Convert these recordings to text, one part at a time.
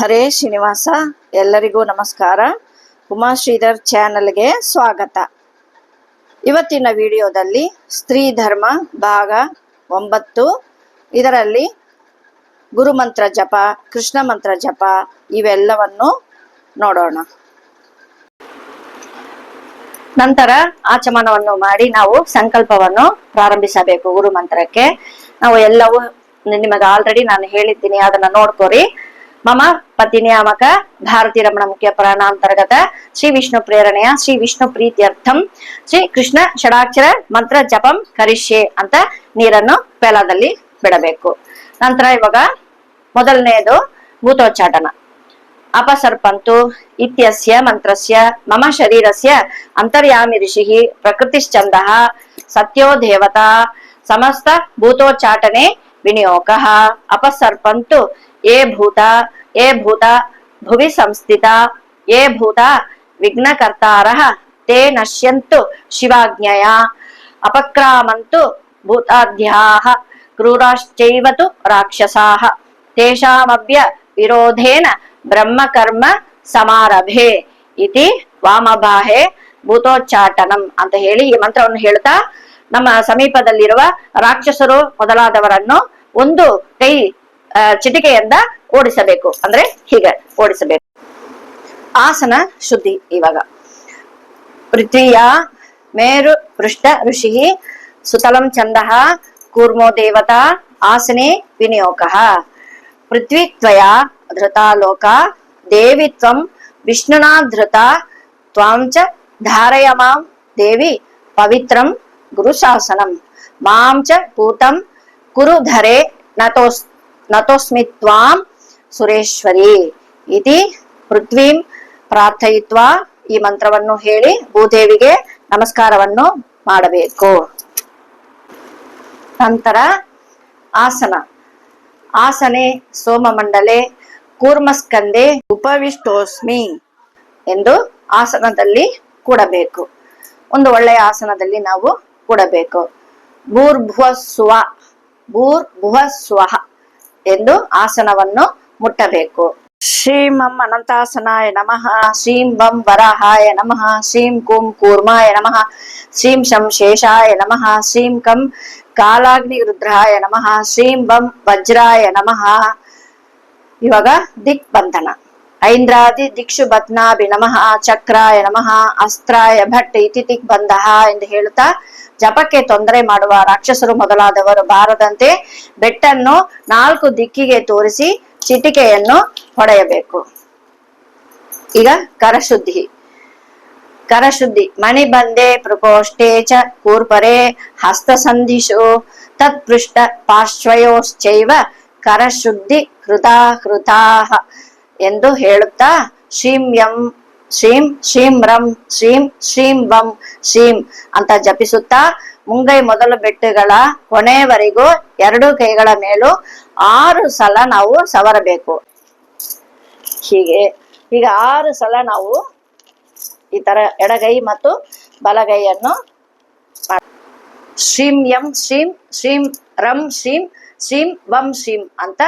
ಹರೇ ಶ್ರೀನಿವಾಸ, ಎಲ್ಲರಿಗೂ ನಮಸ್ಕಾರ. ಉಮಾ ಶ್ರೀಧರ್ ಚಾನಲ್ಗೆ ಸ್ವಾಗತ. ಇವತ್ತಿನ ವಿಡಿಯೋದಲ್ಲಿ ಸ್ತ್ರೀ ಧರ್ಮ ಭಾಗ ಒಂಬತ್ತು. ಇದರಲ್ಲಿ ಗುರುಮಂತ್ರ ಜಪ, ಕೃಷ್ಣ ಮಂತ್ರ ಜಪ ಇವೆಲ್ಲವನ್ನು ನೋಡೋಣ. ನಂತರ ಆಚಮನವನ್ನು ಮಾಡಿ ನಾವು ಸಂಕಲ್ಪವನ್ನು ಪ್ರಾರಂಭಿಸಬೇಕು ಗುರು ಮಂತ್ರಕ್ಕೆ ನಾವು ಎಲ್ಲವೂ ನಿಮಗೆ ಆಲ್ರೆಡಿ ನಾನು ಹೇಳಿದ್ದೀನಿ, ಅದನ್ನ ನೋಡ್ಕೋರಿ. ಮಮ ಪತಿನಿಯಾಮಕ ಭಾರತಿ ರಮಣ ಮುಖ್ಯ ಪ್ರಾಣಾಂತರ್ಗತ ಶ್ರೀ ವಿಷ್ಣು ಪ್ರೇರಣೆಯ ಶ್ರೀ ವಿಷ್ಣು ಪ್ರೀತ್ಯರ್ಥಂ ಶ್ರೀ ಕೃಷ್ಣ ಷಡಾಕ್ಷರ ಮಂತ್ರ ಜಪಂ ಕರಿಷ್ಯೆ ಅಂತ ನೀರನ್ನು ಪೇಲದಲ್ಲಿ ಬಿಡಬೇಕು. ನಂತರ ಇವಾಗ ಮೊದಲನೆಯದು ಭೂತೋಚ್ಚಾಟನ. ಅಪಸರ್ಪಂತು ಇತ್ಯಸ್ಯ ಮಂತ್ರಸ್ಯ ಮಮ ಶರೀರಸ್ಯ ಅಂತರ್ಯಾಮಿ ಋಷಿ ಪ್ರಕೃತಿಶ್ಚಂದ ಸತ್ಯೋ ದೇವತಾ ಸಮಸ್ತ ಭೂತೋಚ್ಚಾಟನೆ ವಿನಿಯೋಗಃ ಅಪಸರ್ಪಂತು ಏ ಭೂತ ಏ ಭೂತ ಭುವಿ ಸಂಸ್ಥಿತ ಏ ಭೂತ ವಿಘ್ನಕರ್ತಾರಃ ತೇ ನಶ್ಯಂತು ಶಿವಾಜ್ಞಯ ಅಪಕ್ರಾಮಂತು ಭೂತಾಧ್ಯಾಹ ಕ್ರೂರಾಶ್ಚೈವತು ರಾಕ್ಷಸಾಹ ತೇಷಾಮವ್ಯ ವಿರೋಧೇನ ಬ್ರಹ್ಮಕರ್ಮ ಸಮಾರಭೆ ಇತಿ ವಾಮಬಾಹೆ ಭೂತೋಚ್ಚಾಟನಂ ಅಂತ ಹೇಳಿ ಈ ಮಂತ್ರವನ್ನು ಹೇಳ್ತಾ ನಮ್ಮ ಸಮೀಪದಲ್ಲಿರುವ ರಾಕ್ಷಸರು ಮೊದಲಾದವರನ್ನು ಒಂದು ಕೈ ಚಿಟಿಕೆಯಿಂದ ಓಡಿಸಬೇಕು. ಅಂದ್ರೆ ಹೀಗೆ ಓಡಿಸಬೇಕು. ಆಸನ ಶುದ್ಧಿ ಇವಾಗ. ಪೃಥ್ವಿಯ ಮೇರು ಪೃಷ್ಠ ಋಷಿ ಸುತಲಂ ಚಂದ ಕೂರ್ಮೋ ದೇವತಾ ಆಸನೆ ವಿನಿಯೋಗ. ಪೃಥ್ವಿ ತ್ವಯ ಧೃತಾ ಲೋಕ ದೇವಿ ತ್ವಂ ವಿಷ್ಣುನಾ ಧೃತ ತ್ವಾಂ ಧಾರಯ ಮಾಂ ದೇವಿ ಪವಿತ್ರಂ ಗುರುಶಾಸನಂ. ಮಾಂ ಚ ಪೂತಂ ಕುರು ಧರೆ ನತೋಸ್, ನತೋಸ್ಮಿ ತ್ವಾಂ ಸುರೇಶ್ವರಿ ಇತಿ ಪೃಥ್ವೀಂ ಪ್ರಾರ್ಥಯಿತ್ವ ಈ ಮಂತ್ರವನ್ನು ಹೇಳಿ ಭೂದೇವಿಗೆ ನಮಸ್ಕಾರವನ್ನು ಮಾಡಬೇಕು. ನಂತರ ಆಸನ. ಆಸನೆ ಸೋಮಮಂಡಲೆ ಕೂರ್ಮಸ್ಕಂದೆ ಉಪವಿಷ್ಟೋಸ್ಮಿ ಎಂದು ಆಸನದಲ್ಲಿ ಕೂಡಬೇಕು. ಒಂದು ಒಳ್ಳೆಯ ಆಸನದಲ್ಲಿ ನಾವು ಕೂಡಬೇಕು. ಭೂರ್ಭುವ ಸ್ವ ಭೂರ್ಭುವ ಸ್ವಹ ಎಂದು ಆಸನವನ್ನು ಮುಟ್ಟಬೇಕು. ಶ್ರೀಂ ಅನಂತಾಸನಾಯ ನಮಃ. ಶ್ರೀಂ ಬಂ ವರಾಹಾಯ ನಮಃ. ಶ್ರೀಂ ಕುಂ ಕೂರ್ಮಾಯ ನಮಃ. ಶ್ರೀಂ ಶಂ ಶೇಷಾಯ ನಮಃ. ಶ್ರೀಂ ಕಂ ಕಾಲಾಗ್ನಿ ರುದ್ರಾಯ ನಮಃ. ಶ್ರೀಂ ಬಂ ವಜ್ರಾಯ ನಮಃ. ಇವಾಗ ದಿಕ್ ಬಂಧನ ಐಂದ್ರಾದಿ ದಿಕ್ಷು ಬದ್ನಾಭಿ ನಮಃ ಚಕ್ರಾಯ ನಮಃ ಅಸ್ತ್ರಾಯ ಭಟ್ ಇತಿ ಬಂದಹ ಎಂದು ಹೇಳುತ್ತಾ, ಜಪಕ್ಕೆ ತೊಂದರೆ ಮಾಡುವ ರಾಕ್ಷಸರು ಮೊದಲಾದವರು ಬಾರದಂತೆ ಬೆಟ್ಟನ್ನು ನಾಲ್ಕು ದಿಕ್ಕಿಗೆ ತೋರಿಸಿ ಚಿಟಿಕೆಯನ್ನು ಹೊಡೆಯಬೇಕು. ಈಗ ಕರಶುದ್ಧಿ. ಕರಶುದ್ಧಿ. ಮಣಿ ಬಂದೆ ಪ್ರಕೋಷ್ಠೆ ಚ ಕೂರ್ಪರೆ ಹಸ್ತಸಂಧಿಷು ತತ್ಪೃಷ್ಟ ಪಾರ್ಶ್ವಯೋಶ್ಚೈವ ಕರಶುದ್ಧಿ ಕೃತಾ ಕೃತಾಹ ಎಂದು ಹೇಳುತ್ತಾ, ಶ್ರೀಂ ಯಂ, ಶ್ರೀಂ ಶ್ರೀಂ ರಂ, ಶ್ರೀಂ ಶ್ರೀಂ ಬಂ ಶ್ರೀಂ ಅಂತ ಜಪಿಸುತ್ತಾ, ಮುಂಗೈ ಮೊದಲ ಬೆಟ್ಟುಗಳ ಕೊನೆಯವರೆಗೂ ಎರಡು ಕೈಗಳ ಮೇಲೂ ಆರು ಸಲ ನಾವು ಸವರಬೇಕು. ಹೀಗೆ, ಈಗ ಆರು ಸಲ ನಾವು ಈ ತರ ಎಡಗೈ ಮತ್ತು ಬಲಗೈಯನ್ನು ಶ್ರೀಂ ಯಂ, ಶ್ರೀಂ ಶ್ರೀಂ ರಂ, ಶ್ರೀಂ ಶ್ರೀಂ ಬಂ ಶ್ರೀಂ ಅಂತ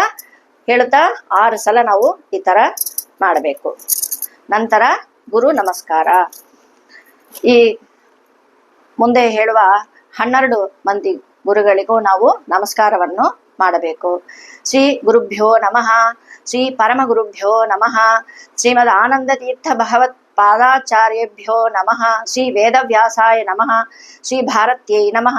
ಹೇಳ್ತಾ ಆರು ಸಲ ನಾವು ಈ ತರ ಮಾಡಬೇಕು. ನಂತರ ಗುರು ನಮಸ್ಕಾರ. ಈ ಮುಂದೆ ಹೇಳುವ ಹನ್ನೆರಡು ಮಂದಿ ಗುರುಗಳಿಗೂ ನಾವು ನಮಸ್ಕಾರವನ್ನು ಮಾಡಬೇಕು. ಶ್ರೀ ಗುರುಭ್ಯೋ ನಮಃ, ಶ್ರೀ ಪರಮ ಗುರುಭ್ಯೋ ನಮಃ, ಶ್ರೀಮದ್ ಆನಂದ ತೀರ್ಥ ಭಗವತ್ ಪಾದಾಚಾರ್ಯಭ್ಯೋ ನಮಃ, ಶ್ರೀ ವೇದವ್ಯಾಸಾಯ ನಮಃ, ಶ್ರೀ ಭಾರತ್ಯೈ ನಮಃ,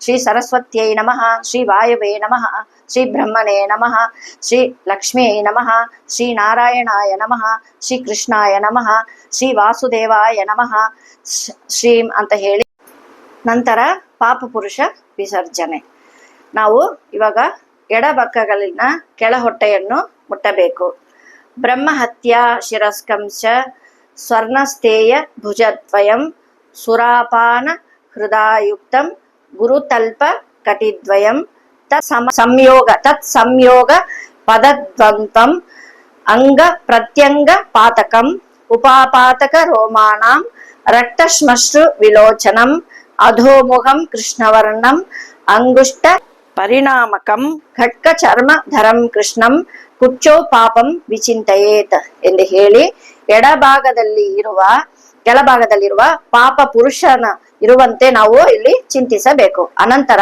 ಶ್ರೀ ಸರಸ್ವತ್ಯೈ ನಮಃ, ಶ್ರೀ ವಾಯವೇ ನಮಃ ಶ್ರೀ ಬ್ರಹ್ಮಣೇ ನಮಃ ಶ್ರೀ ಲಕ್ಷ್ಮೀ ನಮಃ ಶ್ರೀ ನಾರಾಯಣಾಯ ನಮಃ ಶ್ರೀ ಕೃಷ್ಣಾಯ ನಮಃ ಶ್ರೀ ವಾಸುದೇವಾಯ ನಮಃ ಶ್ರೀ- ಅಂತ ಹೇಳಿ ನಂತರ ಪಾಪ ಪುರುಷ ವಿಸರ್ಜನೆ. ನಾವು ಇವಾಗ ಎಡಬಕ್ಕಗಳಿನ ಕೆಳ ಹೊಟ್ಟೆಯನ್ನು ಮುಟ್ಟಬೇಕು. ಬ್ರಹ್ಮಹತ್ಯ ಶಿರಸ್ಕಂಶ ಸ್ವರ್ಣಸ್ಥೇಯ ಭುಜದ್ವಯಂ ಸುರಾಪಾನ ಹೃದಯುಕ್ತಂ ಗುರುತಲ್ಪ ಕಟಿದ್ವಯಂ ತತ್ ಸಮ- ಸಂಯೋಗ ತತ್ ಸಂಯೋಗ ಪದದ್ವಂತಂ ಅಂಗ ಪ್ರತ್ಯಂಗ ಪಾತಕಂ ಉಪಾಪಾತಕ ರೋಮಾಣಂ ರಕ್ತಶ್ಮಶ್ರು ವಿಲೋಚನಂ ಅಧೋಮುಖಂ ಕೃಷ್ಣವರ್ಣಂ ಅಂಗುಷ್ಟ ಪರಿಣಾಮಕಂ ಘಟ್ಕ ಚರ್ಮ ಧರಂ ಕೃಷ್ಣಂ ಕುಚ್ಚೋ ಪಾಪಂ ವಿಚಿಂತಯೇತ್ ಎಂದು ಹೇಳಿ ಎಡಭಾಗದಲ್ಲಿ ಇರುವ ಕೆಳಭಾಗದಲ್ಲಿರುವ ಪಾಪ ಪುರುಷನ ಇರುವಂತೆ ನಾವು ಇಲ್ಲಿ ಚಿಂತಿಸಬೇಕು ಅನಂತರ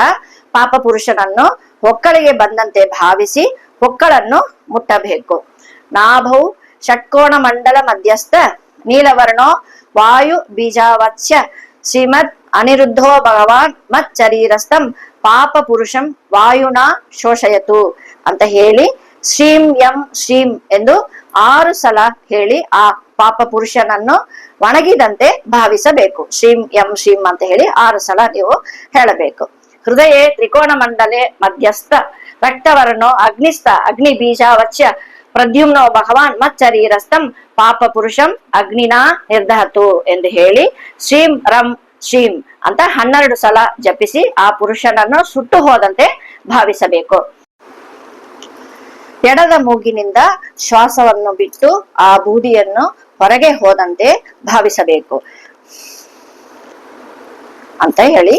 ಪಾಪ ಪುರುಷನನ್ನು ಒಕ್ಕಳಿಗೆ ಬಂದಂತೆ ಭಾವಿಸಿ ಒಕ್ಕಳನ್ನು ಮುಟ್ಟಬೇಕು. ನಾಭೌ ಷಟ್ಕೋಣ ಮಂಡಲ ಮಧ್ಯಸ್ಥ ನೀಲವರ್ಣೋ ವಾಯು ಬೀಜಾವತ್ಸ್ಯ ಶ್ರೀಮದ್ ಅನಿರುದ್ಧೋ ಭಗವಾನ್ ಮತ್ ಶರೀರಸ್ಥಂ ಪಾಪ ಪುರುಷಂ ವಾಯುನ ಶೋಷಯತು ಅಂತ ಹೇಳಿ ಶ್ರೀಂ ಯಂ ಶ್ರೀಂ ಎಂದು ಆರು ಸಲ ಹೇಳಿ ಆ ಪಾಪ ಪುರುಷನನ್ನು ಒಣಗಿದಂತೆ ಭಾವಿಸಬೇಕು. ಶ್ರೀಂ ಯಂ ಶ್ರೀಂ ಅಂತ ಹೇಳಿ ಆರು ಸಲ ನೀವು ಹೇಳಬೇಕು. ಹೃದಯ ತ್ರಿಕೋಣ ಮಂಡಲೆ ಮಧ್ಯಸ್ಥ ರಕ್ತವರ್ಣೋ ಅಗ್ನಿಸ್ಥ ಅಗ್ನಿ ಬೀಜಾವಚ್ಯ ಪ್ರದ್ಯುಮ್ನೋ ಭಗವಾನ್ ಮಚ್ಚರೀರಸ್ಥಂ ಪಾಪ ಪುರುಷಂ ಅಗ್ನಿನಾ ನಿರ್ದಹತು ಎಂದು ಹೇಳಿ ಶ್ರೀಂ ರಂ ಶ್ರೀಂ ಅಂತ ಹನ್ನೆರಡು ಸಲ ಜಪಿಸಿ ಆ ಪುರುಷನನ್ನು ಸುಟ್ಟು ಹೋದಂತೆ ಭಾವಿಸಬೇಕು. ಎಡದ ಮೂಗಿನಿಂದ ಶ್ವಾಸವನ್ನು ಬಿಟ್ಟು ಆ ಬೂದಿಯನ್ನು ಹೊರಗೆ ಹೋದಂತೆ ಭಾವಿಸಬೇಕು. ಅಂತ ಹೇಳಿ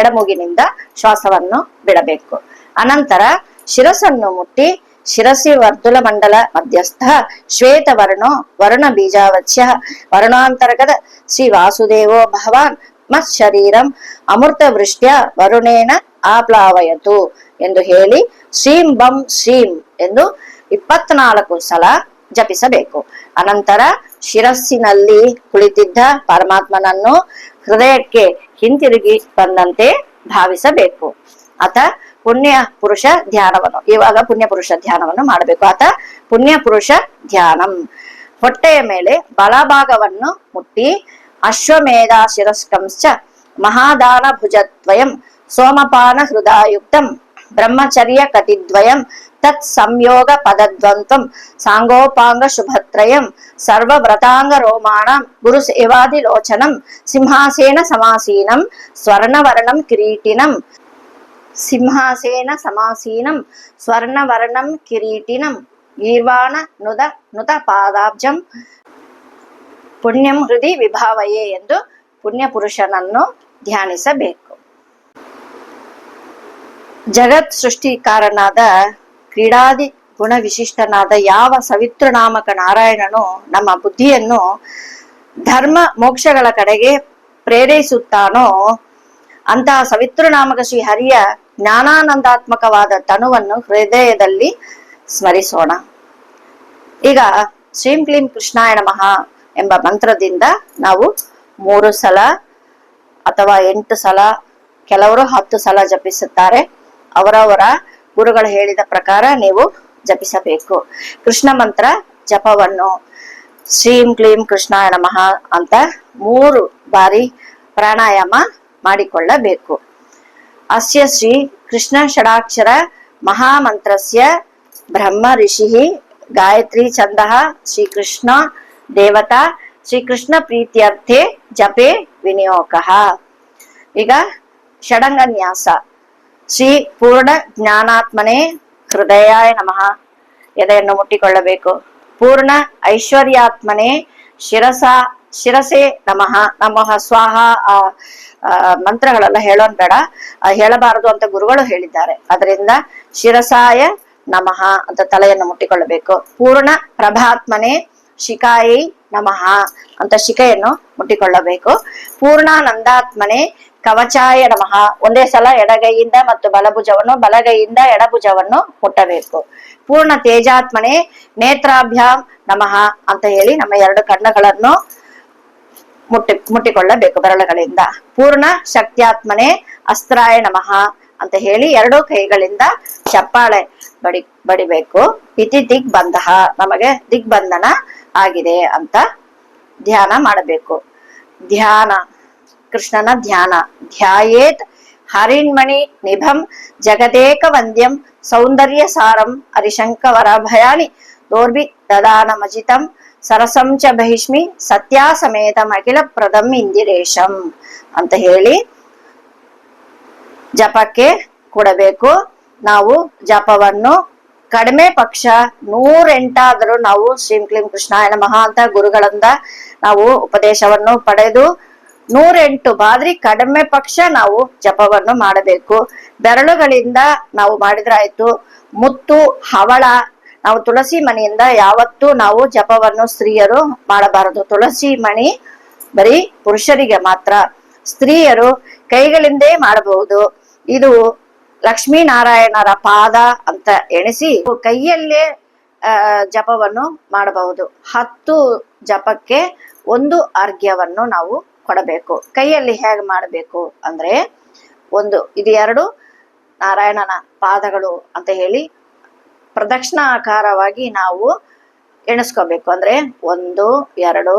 ಎಡಮೂಗಿನಿಂದ ಶ್ವಾಸವನ್ನು ಬಿಡಬೇಕು. ಅನಂತರ ಶಿರಸನ್ನು ಮುಟ್ಟಿ ಶಿರಸಿ ವರ್ಧುಲ ಮಂಡಲ ಮಧ್ಯಸ್ಥ ಶ್ವೇತ ವರ್ಣೋ ವರುಣ ಬೀಜಾವಚ್ಯ ವರ್ಣಾಂತರ್ಗತ ಶ್ರೀ ವಾಸುದೇವೋ ಭಗವಾನ್ ಮತ್ ಶರೀರಂ ಅಮೃತ ವೃಷ್ಟ್ಯ ವರುಣೇನ ಆಪ್ಲಾವಯತು ಎಂದು ಹೇಳಿ ಶ್ರೀಂ ಬಂ ಶ್ರೀಂ ಎಂದು ಇಪ್ಪತ್ನಾಲ್ಕು ಸಲ ಜಪಿಸಬೇಕು. ಅನಂತರ ಶಿರಸ್ಸಿನಲ್ಲಿ ಕುಳಿತಿದ್ದ ಪರಮಾತ್ಮನನ್ನು ಹೃದಯಕ್ಕೆ ಹಿಂತಿರುಗಿ ಬಂದಂತೆ ಭಾವಿಸಬೇಕು. ಆತ ಪುಣ್ಯ ಪುರುಷ ಧ್ಯಾನವನ್ನು, ಇವಾಗ ಪುಣ್ಯ ಪುರುಷ ಧ್ಯಾನವನ್ನು ಮಾಡಬೇಕು. ಆತ ಪುಣ್ಯ ಪುರುಷ ಧ್ಯಾನಂ. ಹೊಟ್ಟೆಯ ಮೇಲೆ ಬಲಭಾಗವನ್ನು ಮುಟ್ಟಿ ಅಶ್ವಮೇಧ ಶಿರಸ್ಕಂಶ್ಚ ಮಹಾದಾನ ಭುಜದ್ವಯಂ ಸೋಮಪಾನ ಹೃದಯುಕ್ತಂ ಬ್ರಹ್ಮಚರ್ಯ ಕಟಿದ್ವಯಂ ತತ್ ಸಂಯೋಗ ಪದದ್ವಂತ್ವಂ ಸಾಂಗೋಪಾಂಗ ಶುಭತ್ರಯಂ ಸರ್ವವ್ರತಾಂಗ ರೋಮಾಣಂ ಗುರು ಸೇವಾದಿಲೋಚನಂ ಸಿಂಹಾಸೇನ ಸಮಾಸೀನಂ ಸ್ವರ್ಣವರ್ಣಂ ಕಿರೀಟಿನಂ ಸಿಂಹಾಸೇನ ಸಮಾಸೀನಂ ಸ್ವರ್ಣವರ್ಣಂ ಕಿರೀಟಿನಂ ಗೀರ್ವಾಣ ನುದ ನುತ ಪಾದಾಬ್ಜಂ ಪುಣ್ಯಂ ಹೃದಯ ವಿಭಾವಯೇ ಎಂದು ಪುಣ್ಯ ಪುರುಷನನ್ನು ಧ್ಯಾನಿಸಬೇಕು ಜಗತ್ ಸೃಷ್ಟಿಕಾರನಾದ ಕ್ರೀಡಾದಿ ಗುಣ ವಿಶಿಷ್ಟನಾದ ಯಾವ ಸವಿತೃನಾಮಕ ನಾರಾಯಣನು ನಮ್ಮ ಬುದ್ಧಿಯನ್ನು ಧರ್ಮ ಮೋಕ್ಷಗಳ ಕಡೆಗೆ ಪ್ರೇರೇಸುತ್ತಾನೋ, ಅಂತಹ ಸವಿತೃನಾಮಕ ಶ್ರೀ ಹರಿಯ ಜ್ಞಾನಾನಂದಾತ್ಮಕವಾದ ತನುವನ್ನು ಹೃದಯದಲ್ಲಿ ಸ್ಮರಿಸೋಣ. ಈಗ ಶ್ರೀಂ ಕ್ಲೀಂ ಕೃಷ್ಣಾಯ ನಮಃ ಎಂಬ ಮಂತ್ರದಿಂದ ನಾವು ಮೂರು ಸಲ ಅಥವಾ ಎಂಟು ಸಲ, ಕೆಲವರು ಹತ್ತು ಸಲ ಜಪಿಸುತ್ತಾರೆ. ಅವರವರ ಗುರುಗಳು ಹೇಳಿದ ಪ್ರಕಾರ ನೀವು ಜಪಿಸಬೇಕು. ಕೃಷ್ಣ ಮಂತ್ರ, ಜಪವನ್ನು. ಶ್ರೀಂ ಕ್ಲೀಂ ಕೃಷ್ಣಾಯ ನಮಃ ಅಂತ ಮೂರು ಬಾರಿ ಪ್ರಾಣಾಯಾಮ ಮಾಡಿಕೊಳ್ಳಬೇಕು. ಅಸ್ಯ ಶ್ರೀ ಕೃಷ್ಣ ಷಡಾಕ್ಷರ ಮಹಾಮಂತ್ರಸ್ಯ ಬ್ರಹ್ಮ ಋಷಿ ಗಾಯತ್ರಿ ಛಂದ ಶ್ರೀಕೃಷ್ಣ ದೇವತಾ ಶ್ರೀಕೃಷ್ಣ ಪ್ರೀತ್ಯರ್ಥೆ ಜಪೆ ವಿನಿಯೋಗ. ಈಗ ಷಡಂಗನ್ಯಾಸ. ಶ್ರೀ ಪೂರ್ಣ ಜ್ಞಾನಾತ್ಮನೆ ಹೃದಯಾಯ ನಮಃ. ಎದೆಯನ್ನು ಮುಟ್ಟಿಕೊಳ್ಳಬೇಕು. ಪೂರ್ಣ ಐಶ್ವರ್ಯಾತ್ಮನೇ ಶಿರಸ, ಶಿರಸೆ ನಮಃ. ನಮಃ, ಸ್ವಾಹ, ಆ ಮಂತ್ರಗಳೆಲ್ಲ ಹೇಳೋನ್ ಬೇಡ. ಹೇಳಬಾರದು ಅಂತ ಗುರುಗಳು ಹೇಳಿದ್ದಾರೆ. ಅದರಿಂದ ಶಿರಸಾಯ ನಮಃ ಅಂತ ತಲೆಯನ್ನು ಮುಟ್ಟಿಕೊಳ್ಳಬೇಕು. ಪೂರ್ಣ ಪ್ರಭಾತ್ಮನೆ ಶಿಕಾಯಿ ನಮಃ ಅಂತ ಶಿಕೆಯನ್ನು ಮುಟ್ಟಿಕೊಳ್ಳಬೇಕು. ಪೂರ್ಣಾನಂದಾತ್ಮನೆ ಕವಚಾಯ ನಮಃ. ಒಂದೇ ಸಲ ಎಡಗೈಯಿಂದ ಮತ್ತು ಬಲಭುಜವನ್ನು, ಬಲಗೈಯಿಂದ ಎಡಭುಜವನ್ನು ಮುಟ್ಟಬೇಕು. ಪೂರ್ಣ ತೇಜಾತ್ಮನೆ ನೇತ್ರಾಭ್ಯಾಮ್ ನಮಃ ಅಂತ ಹೇಳಿ ನಮ್ಮ ಎರಡು ಕಣ್ಣುಗಳನ್ನು ಮುಟ್ಟಿ, ಮುಟ್ಟಿಕೊಳ್ಳಬೇಕು ಬೆರಳುಗಳಿಂದ. ಪೂರ್ಣ ಶಕ್ತಿಯಾತ್ಮನೆ ಅಸ್ತ್ರಾಯ ನಮಃ ಅಂತ ಹೇಳಿ ಎರಡೂ ಕೈಗಳಿಂದ ಚಪ್ಪಾಳೆ ಬಡಿ, ಬಡಿಬೇಕು. ಇತಿ ದಿಗ್ಬಂಧ, ನಮಗೆ ದಿಗ್ಬಂಧನ ಆಗಿದೆ ಅಂತ ಧ್ಯಾನ ಮಾಡಬೇಕು. ಧ್ಯಾನ. ಕೃಷ್ಣನ ಧ್ಯಾನ. ಧ್ಯಾಯೇತ್ ಹರಿಣ್ಮಣಿ ನಿಭಂ ಜಗದೇಕ ವಂದ್ಯಂ ಸೌಂದರ್ಯ ಸಾರಂ ಹರಿಶಂಕವರ ಭಯಾನಿ ದೋರ್ಬಿ ಸರಸಂ ಚ ಬಹಿಷ್ಮಿ ಸತ್ಯಾ ಸಮೇತ ಅಖಿಲ ಪ್ರದಂ ಇಂದಿರೇಶಂ ಅಂತ ಹೇಳಿ ಜಪಕ್ಕೆ ಕೊಡಬೇಕು. ನಾವು ಜಪವನ್ನು ಕಡಿಮೆ ಪಕ್ಷ ನೂರೆಂಟಾದರೂ ನಾವು ಶ್ರೀಂ ಕ್ಲೀಂ ಕೃಷ್ಣಾಯ ನಮಃ ಅಂತ ಗುರುಗಳಿಂದ ನಾವು ಉಪದೇಶವನ್ನು ಪಡೆದು ನೂರೆಂಟು ಬಾದ್ರಿ ಕಡಿಮೆ ಪಕ್ಷ ನಾವು ಜಪವನ್ನು ಮಾಡಬೇಕು. ಬೆರಳುಗಳಿಂದ ನಾವು ಮಾಡಿದ್ರಾಯ್ತು. ಮುತ್ತು, ಹವಳ, ನಾವು ತುಳಸಿ ಮಣಿಯಿಂದ ಯಾವತ್ತೂ ನಾವು ಜಪವನ್ನು ಸ್ತ್ರೀಯರು ಮಾಡಬಾರದು. ತುಳಸಿ ಮಣಿ ಬರೀ ಪುರುಷರಿಗೆ ಮಾತ್ರ. ಸ್ತ್ರೀಯರು ಕೈಗಳಿಂದೇ ಮಾಡಬಹುದು. ಇದು ಲಕ್ಷ್ಮೀನಾರಾಯಣರ ಪಾದ ಅಂತ ಎಣಿಸಿ ಕೈಯಲ್ಲೇ ಜಪವನ್ನು ಮಾಡಬಹುದು. ಹತ್ತು ಜಪಕ್ಕೆ ಒಂದು ಅರ್ಘ್ಯವನ್ನು ನಾವು ಕೊಡಬೇಕು. ಕೈಯಲ್ಲಿ ಹೇಗೆ ಮಾಡಬೇಕು ಅಂದ್ರೆ ಒಂದು, ಇದು ಎರಡು ನಾರಾಯಣನ ಪಾದಗಳು ಅಂತ ಹೇಳಿ ಪ್ರದಕ್ಷಿಣಾಕಾರವಾಗಿ ನಾವು ಎಣಿಸ್ಕೋಬೇಕು. ಅಂದ್ರೆ ಒಂದು, ಎರಡು,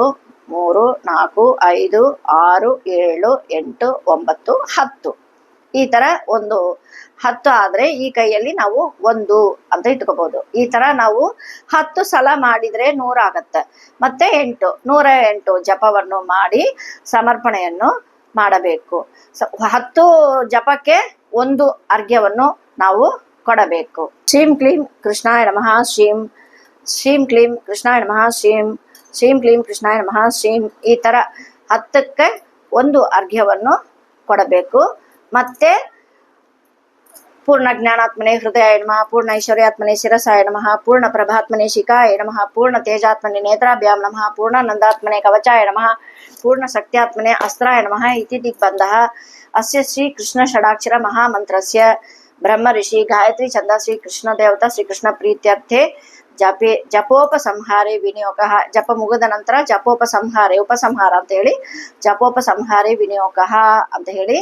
ಮೂರು, ನಾಲ್ಕು, ಐದು, ಆರು, ಏಳು, ಎಂಟು, ಒಂಬತ್ತು, ಹತ್ತು. ಈ ತರ ಒಂದು ಹತ್ತು ಆದ್ರೆ ಈ ಕೈಯಲ್ಲಿ ನಾವು ಒಂದು ಅಂತ ಇಟ್ಕೋಬಹುದು. ಈ ತರ ನಾವು ಹತ್ತು ಸಲ ಮಾಡಿದ್ರೆ ನೂರ ಆಗತ್ತೆ. ಮತ್ತೆ ಎಂಟು, ನೂರ ಎಂಟು ಜಪವನ್ನು ಮಾಡಿ ಸಮರ್ಪಣೆಯನ್ನು ಮಾಡಬೇಕು. ಹತ್ತು ಜಪಕ್ಕೆ ಒಂದು ಅರ್ಘ್ಯವನ್ನು ನಾವು ಕೊಡಬೇಕು. ಶ್ರೀಂ ಕ್ಲೀಂ ಕೃಷ್ಣಾಯ ನಮಃ, ಶ್ರೀಂ ಶ್ರೀಂ ಕ್ಲೀಂ ಕೃಷ್ಣಾಯ ನಮಃ, ಶ್ರೀಂ ಶ್ರೀಂ ಕ್ಲೀಂ ಕೃಷ್ಣಾಯ ನಮಃ, ಶ್ರೀಂ ಈ ತರ ಹತ್ತಕ್ಕೆ ಒಂದು ಅರ್ಘ್ಯವನ್ನು ಕೊಡಬೇಕು. ಮತ್ತೆ ಪೂರ್ಣ ಜ್ಞಾನಾತ್ಮನೆ ಹೃದಯ ನಮಃ ಪೂರ್ಣ ಐಶ್ವರ್ಯಾತ್ಮನೆ ಶಿರಸಾಯ ನಮಃ ಪೂರ್ಣ ಪ್ರಭಾತ್ಮನೆ ಶಿಖಾಯ ನಮಃ ಪೂರ್ಣ ತೇಜಾತ್ಮನೆ ನೇತ್ರಾಭ್ಯಾಂ ನಮಃ ಪೂರ್ಣ ನಂದಾತ್ಮನೆ ಕವಚಾಯ ನಮಃ ಪೂರ್ಣ ಶಕ್ತ್ಯಾತ್ಮನೆ ಅಸ್ತ್ರಾಯ ನಮಃ ಇತಿ ದಿಗ್ಬಂಧಃ ಅಸ್ಯ ಶ್ರೀ ಕೃಷ್ಣ ಷಡಾಕ್ಷರ ಮಹಾಮಂತ್ರಸ್ಯ ಬ್ರಹ್ಮ ಋಷಿ ಗಾಯತ್ರಿ ಚಂದ ಶ್ರೀ ಕೃಷ್ಣ ದೇವತಾ ಶ್ರೀ ಕೃಷ್ಣ ಪ್ರೀತ್ಯರ್ಥೆ ಜಪೆ ಜಪೋಪಸಂಹಾರೆ ವಿನಿಯೋಗ. ಜಪ ಮುಗಿದ ನಂತರ ಜಪೋಪಸಂಹಾರೆ ಉಪಸಂಹಾರ ಅಂತ ಹೇಳಿ ಜಪೋಪಸಂಹಾರೆ ವಿನಿಯೋಗ ಅಂತ ಹೇಳಿ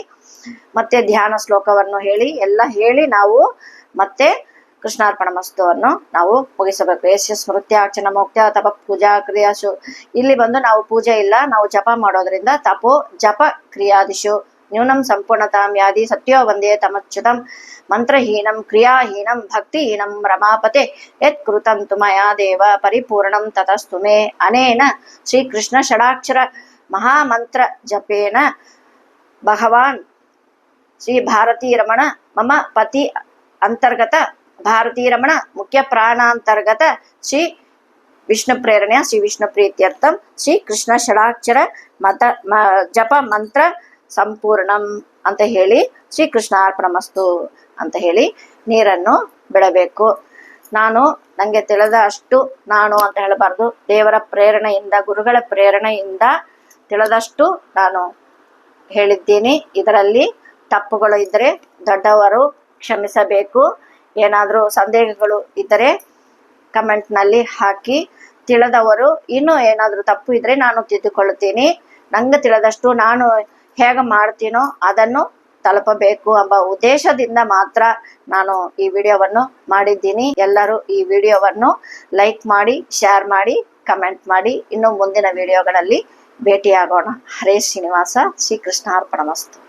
ಮತ್ತೆ ಧ್ಯಾನ ಶ್ಲೋಕವನ್ನು ಹೇಳಿ ಎಲ್ಲ ಹೇಳಿ ನಾವು ಮತ್ತೆ ಕೃಷ್ಣಾರ್ಪಣ ಮಸ್ತುವನ್ನು ನಾವು ಮುಗಿಸಬೇಕು. ಯಶ ಸ್ಮೃತ್ಯಾರ್ಚನ ಮುಕ್ತ ತಪ ಪೂಜಾ ಕ್ರಿಯಾಶು. ಇಲ್ಲಿ ಬಂದು ನಾವು ಪೂಜೆ ಇಲ್ಲ, ನಾವು ಜಪ ಮಾಡೋದ್ರಿಂದ ತಪೋ ಜಪ ಕ್ರಿಯಾದಿಶು. ನ್ಯೂನಂ ಸಂಪೂರ್ಣತಾಂ ಯಾದಿ ಸತ್ಯೋ ವಂದೇ ತಮಚ್ಯುತಂ ಮಂತ್ರಹೀನಂ ಕ್ರಿಯಾಹೀನಂ ಭಕ್ತಿಹೀನಂ ರಮಾಪತೆ ಯತ್ ಕೃತಂ ತು ಮಯಾ ದೇವ ಪರಿಪೂರ್ಣಂ ತತಸ್ತು ಮೇ ಅನೇನ ಶ್ರೀಕೃಷ್ಣ ಷಡಾಕ್ಷರ ಮಹಾಮಂತ್ರ ಜಪೇನ ಭಗವಾನ್ ಶ್ರೀ ಭಾರತೀ ರಮಣ ಮಮ ಪತಿ ಅಂತರ್ಗತ ಭಾರತೀ ರಮಣ ಮುಖ್ಯ ಪ್ರಾಣಾಂತರ್ಗತ ಶ್ರೀ ವಿಷ್ಣು ಪ್ರೇರಣೆಯ ಶ್ರೀ ವಿಷ್ಣು ಪ್ರೀತ್ಯರ್ಥಂ ಶ್ರೀ ಕೃಷ್ಣ ಸಂಪೂರ್ಣಂ ಅಂತ ಹೇಳಿ ಶ್ರೀ ಕೃಷ್ಣ ಅರ್ಪಣಮಸ್ತು ಅಂತ ಹೇಳಿ ನೀರನ್ನು ಬಿಡಬೇಕು. ನಾನು ನನಗೆ ತಿಳಿದ ಅಷ್ಟು ನಾನು ಅಂತ ಹೇಳಬಾರ್ದು. ದೇವರ ಪ್ರೇರಣೆಯಿಂದ, ಗುರುಗಳ ಪ್ರೇರಣೆಯಿಂದ ತಿಳಿದಷ್ಟು ನಾನು ಹೇಳಿದ್ದೀನಿ. ಇದರಲ್ಲಿ ತಪ್ಪುಗಳು ಇದ್ದರೆ ದೊಡ್ಡವರು ಕ್ಷಮಿಸಬೇಕು. ಏನಾದರೂ ಸಂದೇಹಗಳು ಇದ್ದರೆ ಕಮೆಂಟ್ನಲ್ಲಿ ಹಾಕಿ. ತಿಳಿದವರು ಇನ್ನೂ ಏನಾದರೂ ತಪ್ಪು ಇದ್ದರೆ ನಾನು ತಿದ್ದುಕೊಳ್ಳುತ್ತೀನಿ. ನಂಗೆ ತಿಳಿದಷ್ಟು ನಾನು ಹೇಗೆ ಮಾಡ್ತೀನೋ ಅದನ್ನು ತಲುಪಬೇಕು ಎಂಬ ಉದ್ದೇಶದಿಂದ ಮಾತ್ರ ನಾನು ಈ ವಿಡಿಯೋವನ್ನು ಮಾಡಿದ್ದೀನಿ. ಎಲ್ಲರೂ ಈ ವಿಡಿಯೋವನ್ನು ಲೈಕ್ ಮಾಡಿ, ಶೇರ್ ಮಾಡಿ, ಕಮೆಂಟ್ ಮಾಡಿ. ಇನ್ನು ಮುಂದಿನ ವಿಡಿಯೋಗಳಲ್ಲಿ ಭೇಟಿಯಾಗೋಣ. ಹರೇ ಶ್ರೀನಿವಾಸ ಶ್ರೀಕೃಷ್ಣ ಅರ್ಪಣ ಮಸ್ತು.